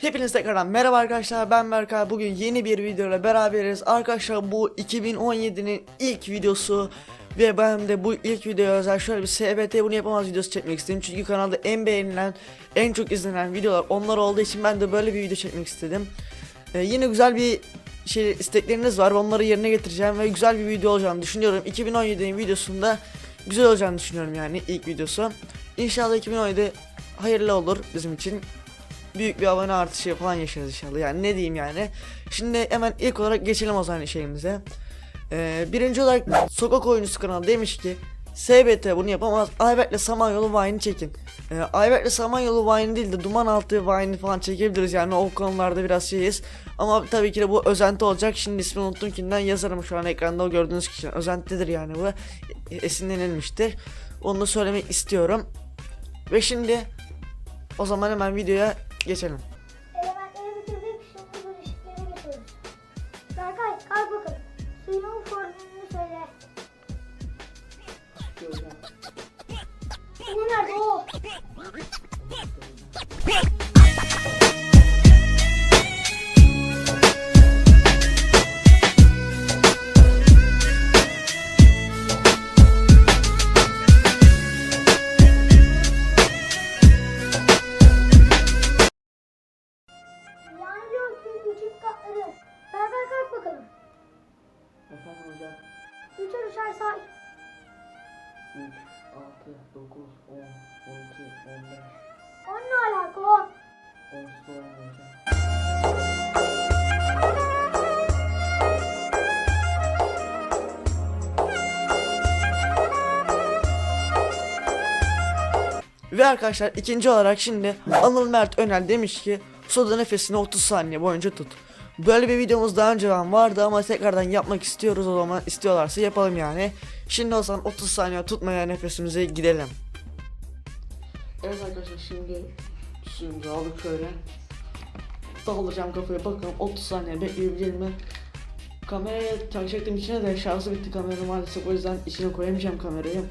Hepiniz tekrardan merhaba arkadaşlar ben Berkay. Bugün yeni bir videoyla beraberiz. Arkadaşlar bu 2017'nin ilk videosu ve ben de bu ilk videoya özel şöyle bir SBT bunu yapamaz videosu çekmek istedim. Çünkü kanalda en beğenilen en çok izlenen videolar onlar olduğu için ben de böyle bir video çekmek istedim. Ee, yine güzel bir şey istekleriniz var. Onları yerine getireceğim ve güzel bir video olacağını düşünüyorum. 2017'nin videosunda güzel olacağını düşünüyorum yani ilk videosu. İnşallah 2017 hayırlı olur bizim için büyük bir abone artışı falan yaşarız inşallah. Yani ne diyeyim yani. Şimdi hemen ilk olarak geçelim o zaman şeyimize. Ee, birinci olarak sokak oyuncusu kanalı demiş ki SBT bunu yapamaz. Ayberk'le Samanyolu Vine'i çekin. Ee, Ayberk'le Samanyolu Vine'i değil de Duman Altı Vine'i falan çekebiliriz yani o konularda biraz şeyiz. Ama tabii ki de bu özenti olacak. Şimdi ismini unuttum kimden yazarım şu an ekranda o gördüğünüz kişi. Özentidir yani bu. E- Esinlenilmiştir. Onu da söylemek istiyorum. Ve şimdi o zaman hemen videoya geçelim. Elementleri Üçer say. 3, 6, 9, 10, 12, 15, Onunla alaka o. 10 sonra hocam. Ve arkadaşlar ikinci olarak şimdi Anıl Mert Önel demiş ki soda nefesini 30 saniye boyunca tut. Böyle bir videomuz daha önceden vardı ama tekrardan yapmak istiyoruz o zaman istiyorlarsa yapalım yani. Şimdi o zaman 30 saniye tutmaya nefesimize gidelim. Evet arkadaşlar şimdi suyumuzu aldık şöyle. Daldıracağım kafaya bakalım 30 saniye bekleyebilir mi? Kameraya takacaktım içine de şarjı bitti kameranın maalesef o yüzden içine koyamayacağım kamerayı.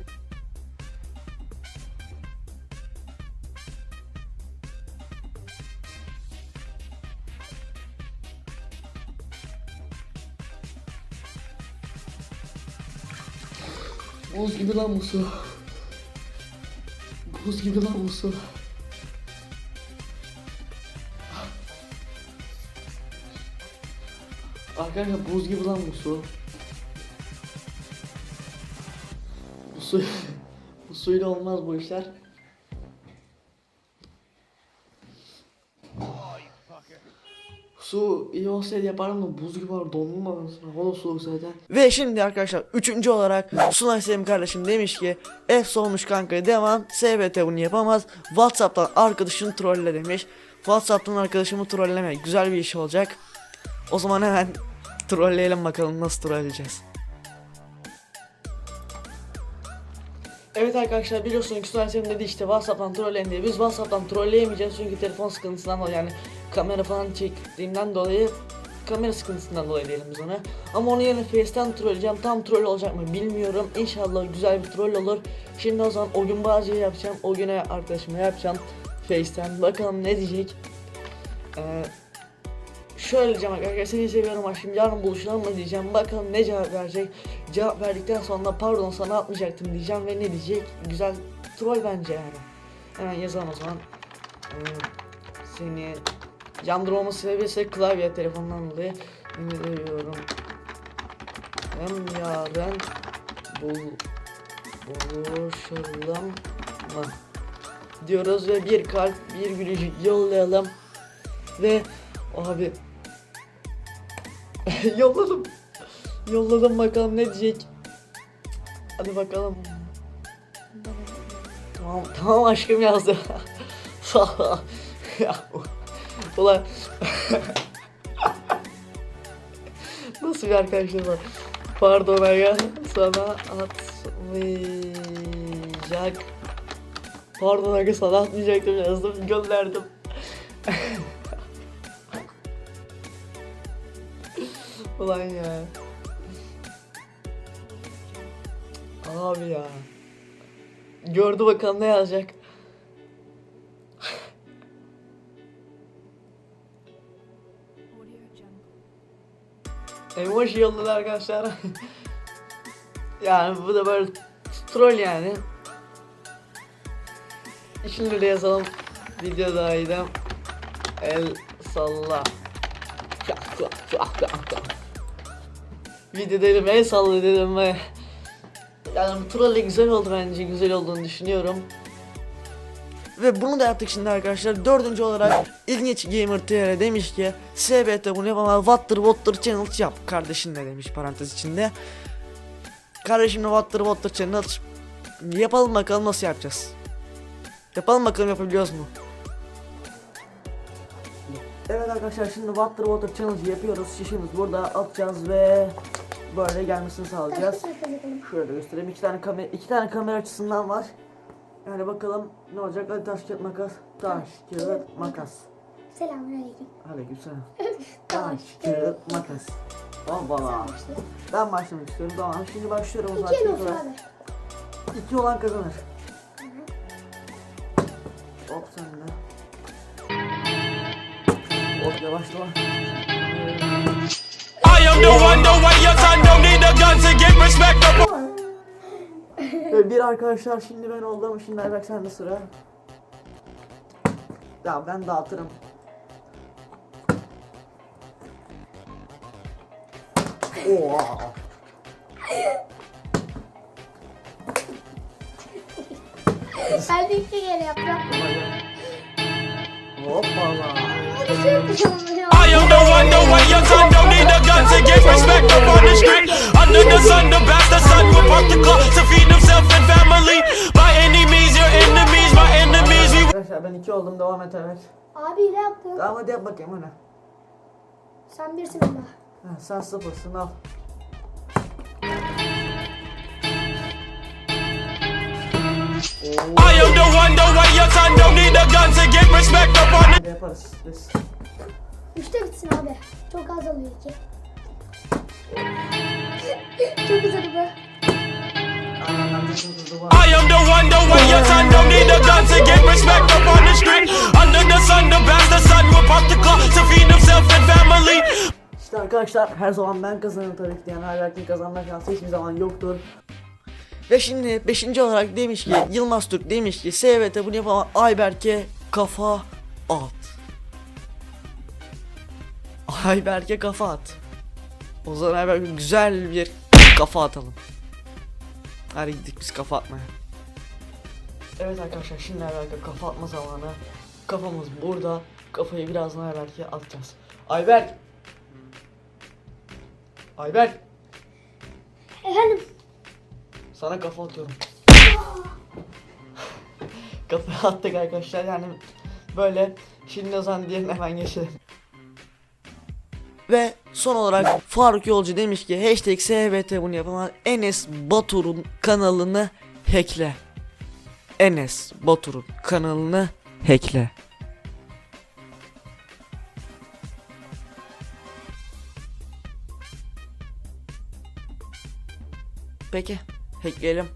Buz gibi lan bu su. Buz gibi lan bu su. Arkadaşlar buz gibi lan bu su. Bu su bu suyla olmaz bu işler. Su iyi olsaydı yaparım da buz gibi var dondum arasına. O da soğuk zaten. Ve şimdi arkadaşlar üçüncü olarak Sunay Selim kardeşim demiş ki F olmuş kanka devam. SBT bunu yapamaz. Whatsapp'tan arkadaşını trolle demiş. Whatsapp'tan arkadaşımı trolleme güzel bir iş olacak. O zaman hemen trolleyelim bakalım nasıl trolleyeceğiz. Evet arkadaşlar biliyorsunuz ki Sunay Selim dedi işte Whatsapp'tan trolleyin diye. Biz Whatsapp'tan trolleyemeyeceğiz çünkü telefon sıkıntısından dolayı. Yani kamera falan çektiğimden dolayı kamera sıkıntısından dolayı diyelim biz ona. Ama onu yerine Face'ten trolleyeceğim. Tam troll olacak mı bilmiyorum. İnşallah güzel bir troll olur. Şimdi o zaman o gün bazıya yapacağım. O güne arkadaşıma yapacağım. Face'ten. Bakalım ne diyecek. Ee, şöyle diyeceğim arkadaşlar seni seviyorum aşkım yarın buluşalım mı diyeceğim. Bakalım ne cevap verecek. Cevap verdikten sonra pardon sana atmayacaktım diyeceğim ve ne diyecek. Güzel troll bence yani. Hemen yazalım o zaman. Ee, seni Yandırmamı sebebi ise klavye telefondan dolayı indiriyorum. Hem yarın bul buluşalım mı? Diyoruz ve bir kalp bir gülücük yollayalım. Ve abi yolladım. Yolladım bakalım ne diyecek. Hadi bakalım. Tamam tamam aşkım yazdı. ya Ulan. Nasıl bir arkadaşlar var? Pardon aga sana atmayacak. Pardon aga sana atmayacaktım yazdım gönderdim. Ulan ya. Abi ya. Gördü bakalım ne yazacak Emoji yolladı arkadaşlar. yani bu da böyle troll yani. Şimdi de yazalım. Videodaydım. El salla. Çak. Videodaydım el salla dedim ve yani bu troll de güzel oldu bence güzel olduğunu düşünüyorum. Ve bunu da yaptık şimdi arkadaşlar. Dördüncü olarak ilginç Gamer TR demiş ki SBT bunu yapamaz. Water Water Channel yap kardeşinle demiş parantez içinde. Kardeşimle Water Water Channel yapalım bakalım nasıl yapacağız. Yapalım bakalım yapabiliyoruz mu? Evet arkadaşlar şimdi Water Water Challenge yapıyoruz. Şişimiz burada atacağız ve böyle gelmesini sağlayacağız. Makas. Şöyle göstereyim. İki tane kamera iki tane kamera açısından var. Yani bakalım ne olacak? Hadi taş kağıt makas. Taş kağıt makas. Selamünaleyküm. Aleykümselam. Taş kağıt makas. Baba. Ben başlamak istiyorum. Tamam. Şimdi başlıyorum o zaman. İki olsun abi. İki olan kazanır. Hop sen de. Hop yavaşla. I am the one, the way your son don't need a gun to get respect up. Ve bir arkadaşlar şimdi ben oldum. Şimdi Ayberk sende sıra. Ya ben dağıtırım. Oha. Ben de iki kere yaptım. Hoppala. I am the one, the way your son don't need a gun to get respect up on the street. Under the sun, the bastard son will park the clock to feed himself and family. By any means, your enemies, my enemies. We Arkadaşlar ben iki oldum devam et evet. Abi ne yaptın? Tamam hadi yap bakayım hadi. Sen birsin ama. Ha, sen sıfırsın al. I am the one, the way your son don't need a gun to get respect up on the yaparız biz. Üçte bitsin abi. Çok az oluyor iki. Çok hızlı var. I am the one, the way your son don't need a gun to get respect up on the street. Under the sun, the bastard son will park the clock to feed himself and family. İşte arkadaşlar her zaman ben kazanırım tabii ki yani Ayberk'in kazanma şansı hiçbir zaman yoktur. Ve şimdi 5. olarak demiş ki Yılmaz Türk demiş ki SVT bunu yapamam Ayberk'e kafa at. Ayberk'e kafa at. O zaman Ayberk'e güzel bir kafa atalım. Hadi gittik biz kafa atmaya. Evet arkadaşlar şimdi Ayberk'e kafa atma zamanı. Kafamız burada. Kafayı birazdan Ayberk'e atacağız. Ayberk! Ayberk! Efendim. Sana kafa atıyorum. Kafaya attık arkadaşlar yani böyle şimdi o zaman diğerine hemen geçelim. Ve son olarak Faruk Yolcu demiş ki hashtag SBT bunu yapamaz Enes Batur'un kanalını hackle. Enes Batur'un kanalını hackle. Peki hackleyelim.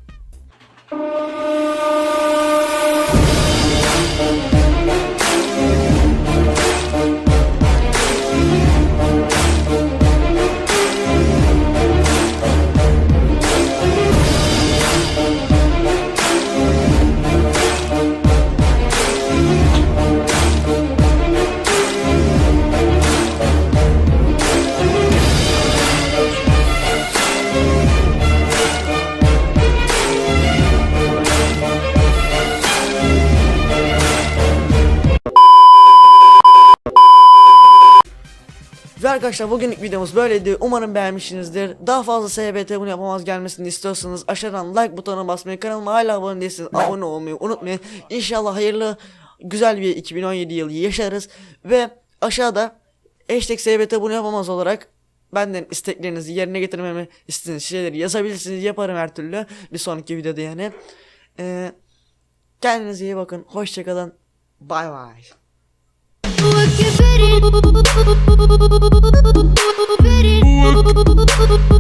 Arkadaşlar bugünlük videomuz böyleydi. Umarım beğenmişsinizdir. Daha fazla SBT bunu yapamaz gelmesini istiyorsanız aşağıdan like butonuna basmayı, kanalıma hala abone değilseniz abone olmayı unutmayın. İnşallah hayırlı, güzel bir 2017 yılı yaşarız. Ve aşağıda hashtag SBT bunu yapamaz olarak benden isteklerinizi yerine getirmemi istediğiniz şeyleri yazabilirsiniz. Yaparım her türlü. Bir sonraki videoda yani. Ee, kendinize iyi bakın. Hoşçakalın. Bay bay. Bye.